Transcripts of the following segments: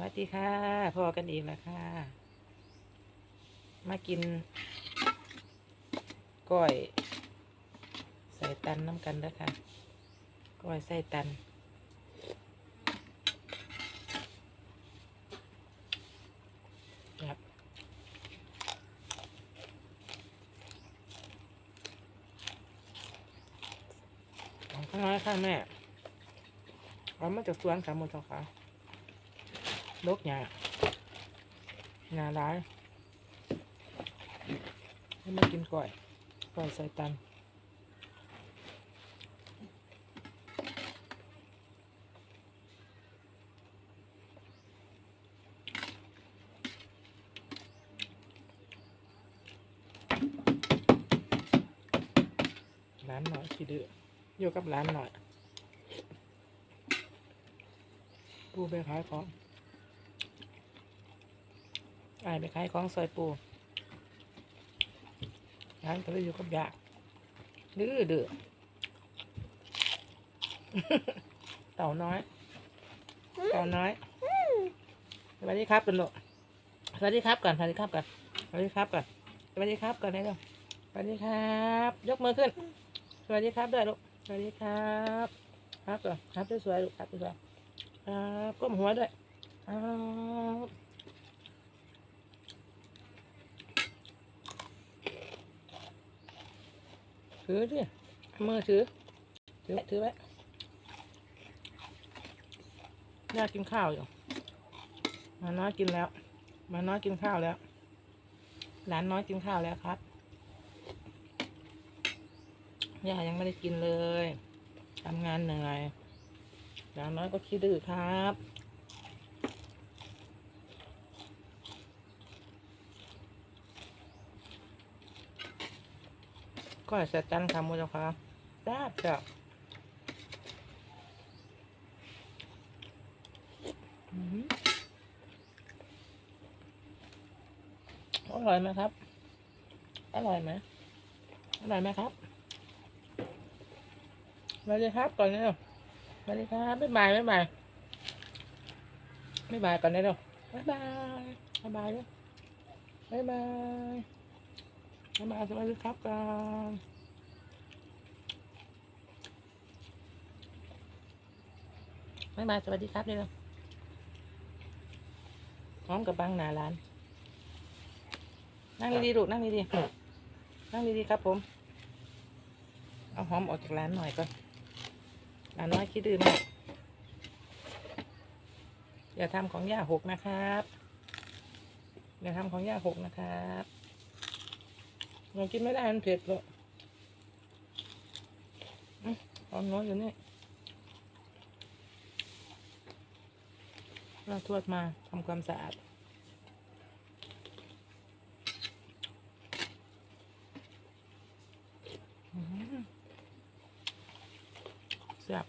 วัสดีค่ะ พอกันอีกแล้วค่ะ มากินก้อย ใส่ตันน้ำกันแล้วค่ะ ก้อยใส่ตัน ครับเอาข้างน้อยค่ะแม่เอามาจากสวนค่ะมดแล้วค่ะ ลกหญ้าหญ้าร้ายให้มากินก่อยก่อย ไปขายขอายไปขายของซอยปูร้านก็เลยอยู่กับยากดื้อดื้อเต่าน้อย เต่าน้อย สวัสดีครับกันลูกสวัสดีครับก่อนสวัสดีครับก่อนสวัสดีครับก่อนสวัสดีครับก่อนได้ลูกสวัสดีครับ ยกมือขึ้น สวัสดีครับด้วยลูก สวัสดีครับ ครับก่อนครับสวยๆลูกครับสวยครับก้มหัวด้วยครับ ถือดิมือถือ ถือไว้ถือไว้ย่ากินข้าวอยู่มาน้อยกินแล้ว มาน้อยกินข้าวแล้ว หลานน้อยกินข้าวแล้วครับย่ายังไม่ได้กินเลยทำงานเหนื่อยอย่างน้อยก็ขี้ดื้อครับ ก็เสจันทำมูลค่าจ้าจ้าอืมอร่อยไหมครับ อร่อยไหมอร่อยไหมครับสวัสดีครับก่อนเร็วสวัสดีครับบ๊ายบายบ๊ายบายบ๊ายบายก่อนเร็วบ๊ายบายบ๊ายบายบ๊ายบายบาย บายสวัสดีครับก่อนบายบายสวัสดีครับเร็วพร้อมกับบังหนาร้าน นั่งดีๆลูกนั่งดีๆนั่งดีๆครับผม เอาหอมออกจากร้านหน่อยก่อนหลานน้อยคิดดื้อมากอย่าทำของย่าหกนะครับ อย่าทำของย่าหกนะครับ ยังกินไม่ได้มันเผ็ดเลยอื้อเอาน้อยอยู่นี่เราทวดมาทำความสะอาดแซ่บ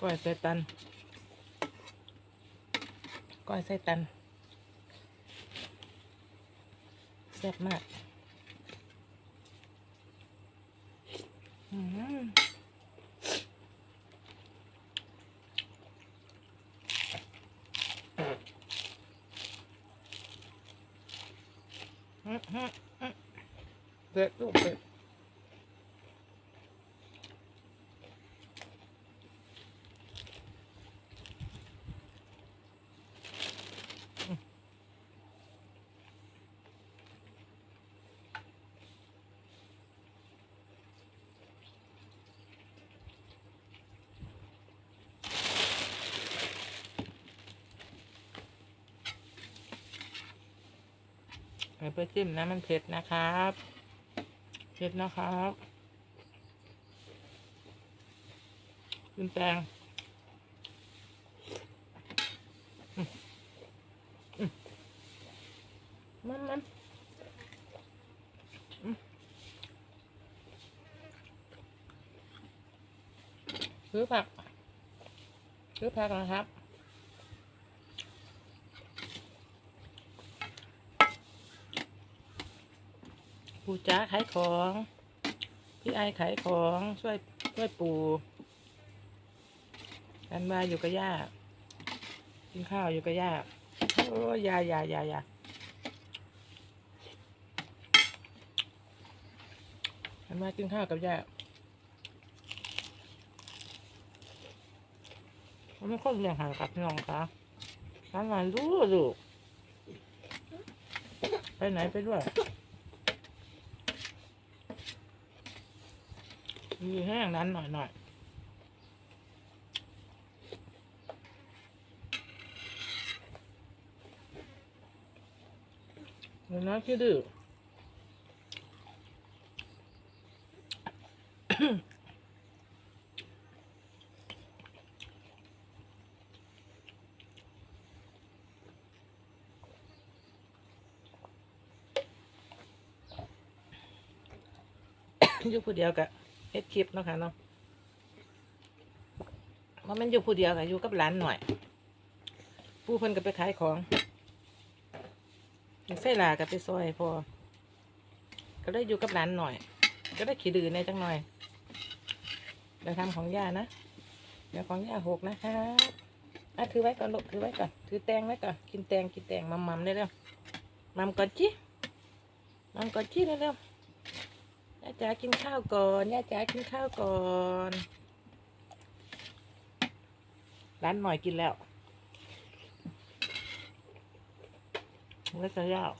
ก้อยใส่ตันก้อยใส่ตันแซ่บมากอื้อหืออื้อหืออื้อเผ็ดลูกเผ็ด เพื่อจิ้มนะมันเผ็ดนะครับเผ็ดนะครับขึ้นแตงมันมันอืมซื้อผักซื้อผักนะครับ ปู่จ้าขายของ พี่ไอขายของช่วยช่วยปู่กันมาอยู่กับย่ากินข้าวอยู่กับย่าโอ้ยายายายาหันมากินข้าวกับย่ามันไม่ค่อยเรียงหางกับพี่น้องคะร้านไหนรู้ดูไปไหนไปด้วย มีแห้งนั้นหน่อยหน่อยเดี๋ยวนะคิดดื้ออยู่ผู้เดียวกับ เฮ็ดคลิปเนาะค่ะเนาะว่ามันอยู่ผู้เดียวกับอยู่กับหลานหน่อย ผู้เพิ่นก็ไปขายของใส่ลากับไปซอยพอ ก็ได้อยู่กับหลานหน่อย ก็ได้ขี่ดื้อในจังหน่อยเดี๋ยวทำของย่านะ เดี๋ยวของย่าหกนะคะอะถือไว้ก่อนลูกถือไว้ก่อน ถือแตงไว้ก่อน กินแตงกินแตงมัมมัมได้แล้วมัมก่อนจิมัมก่อนจิเร็วๆ ย่าจ๋ากินข้าวก่อนย่าจ๋ากินข้าวก่อน ร้านหน่อยกินแล้วแล้วจะยาว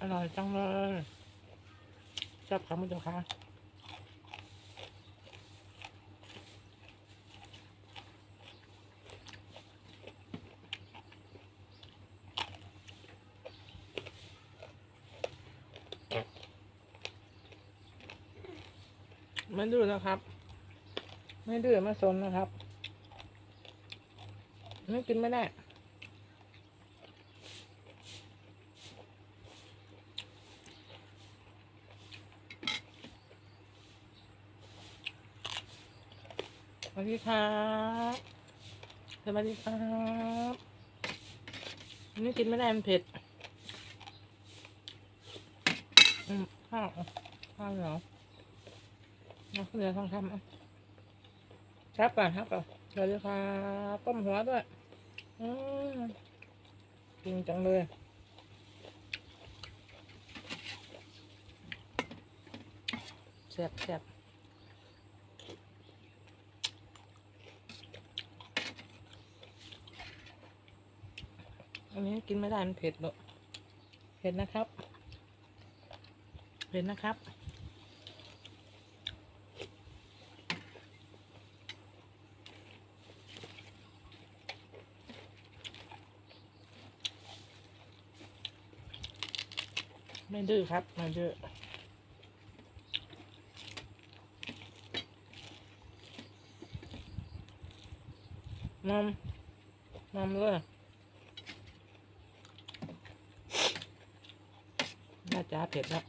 อร่อยจังเลยชอบครับคุณเจ้าค่ะ ไม่ดื้อนะครับ ไม่ดื้อไม่สนนะครับไม่กินไม่ได้สวัสดีครับสวัสดีครับอันนี่กินไม่ได้มันเผ็ด อืมข้าวอ้าวเหนียว เอาข้าวเหนียวทองคำอะครับก่อนครับก่อนสวัสดีครับต้มหัวด้วยอืมจริงจังเลยแซ่บแซ่บอันนี้กินไม่ได้มันเผ็ดหรอกเผ็ดนะครับเผ็ดนะครับ ไม่ดื้อครับ ไม่ดื้อมอมมอมเลยย่าจ้าเผ็ดแล้ว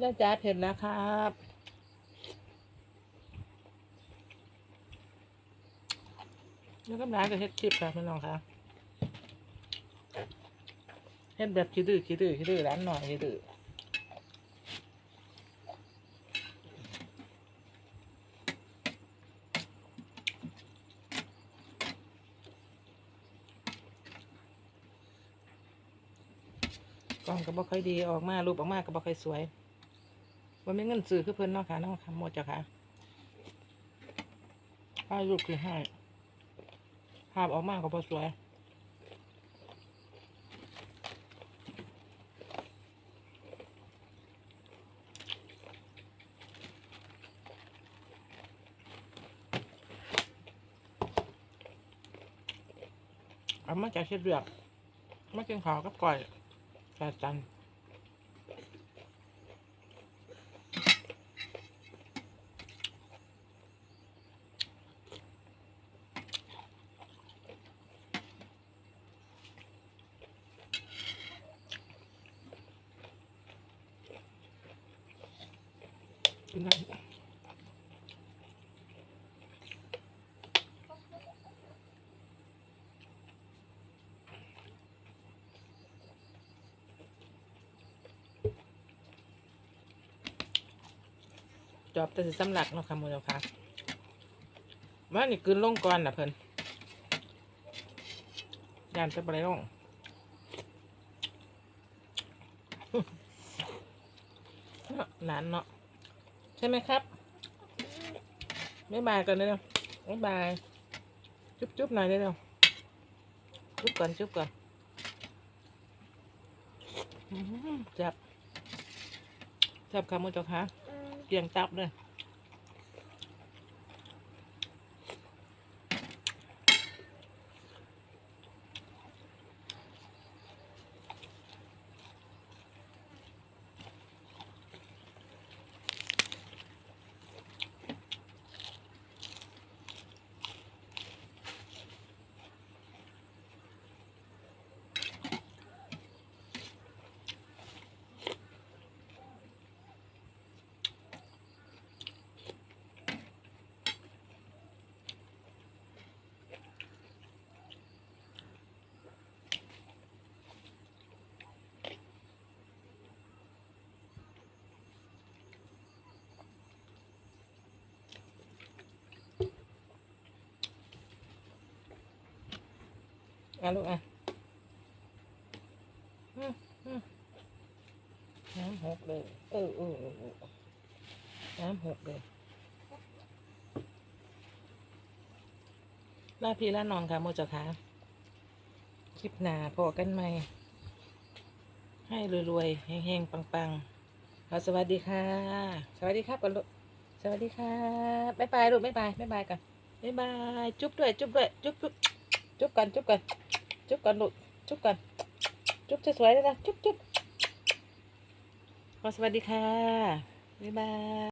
ย่าจ้าเผ็ดแล้วครับแล้วก็ร้านก็เฮ็ดคลิปค่ะพี่น้องค่ะ เฮ็ดแบบขี้ดื้อขี้ดื้อขี้ดื้อร้านหน่อยขี้ดื้อกล้องก็บ่ค่อยดีออกมารูปออกมาก็บ่ค่อยสวยว่าไม่เงินซื้อคือเพิ่นเนาะค่ะนอค่ะหมดจ้ะค่ะภาพรูปคือให้ภาพออกมาก็บ่สวย เอามาจากเช็ดเลือกมากินข้าวกับก่อยแปดจันกินได้ จอบแต่สิสำลักเนาะค่ะมูลค่ะว่านี่กลืนลงก่อนนะเพิ่นยานจะไปลงนาะหนานเนาะใช่ไหมครับบ๊ายบายกันเลยเนาะบ๊ายบายจุ๊บจุ๊บหน่อยเลยเนาะจุ๊บก่อนจุ๊บก่อนจับจับคำมือเจ้าค่ะ เกี่ยงตับเลย อะลูกอะอืมอืมน้ำหกเลยเออเออเออน้ำหกเลยลาพี่ลาน้องค่ะโมจ้าค่ะคลิปหนาพอกันไหม ให้รวยๆแห้งๆ ปังๆเอาสวัสดีค่ะ สวัสดีครับก่อนลูกสวัสดีครับบ๊ายบายลูกบ๊ายบายบ๊ายบายกันบ๊ายบาย จุ๊บด้วย จุ๊บด้วย จุ๊บจุ๊บ จุ๊บกันจุ๊บกัน จุ๊บกันลูกจุ๊บกัน จุ๊บสวยๆเลยนะจุ๊บจุ๊บสวัสดีค่ะบ๊ายบาย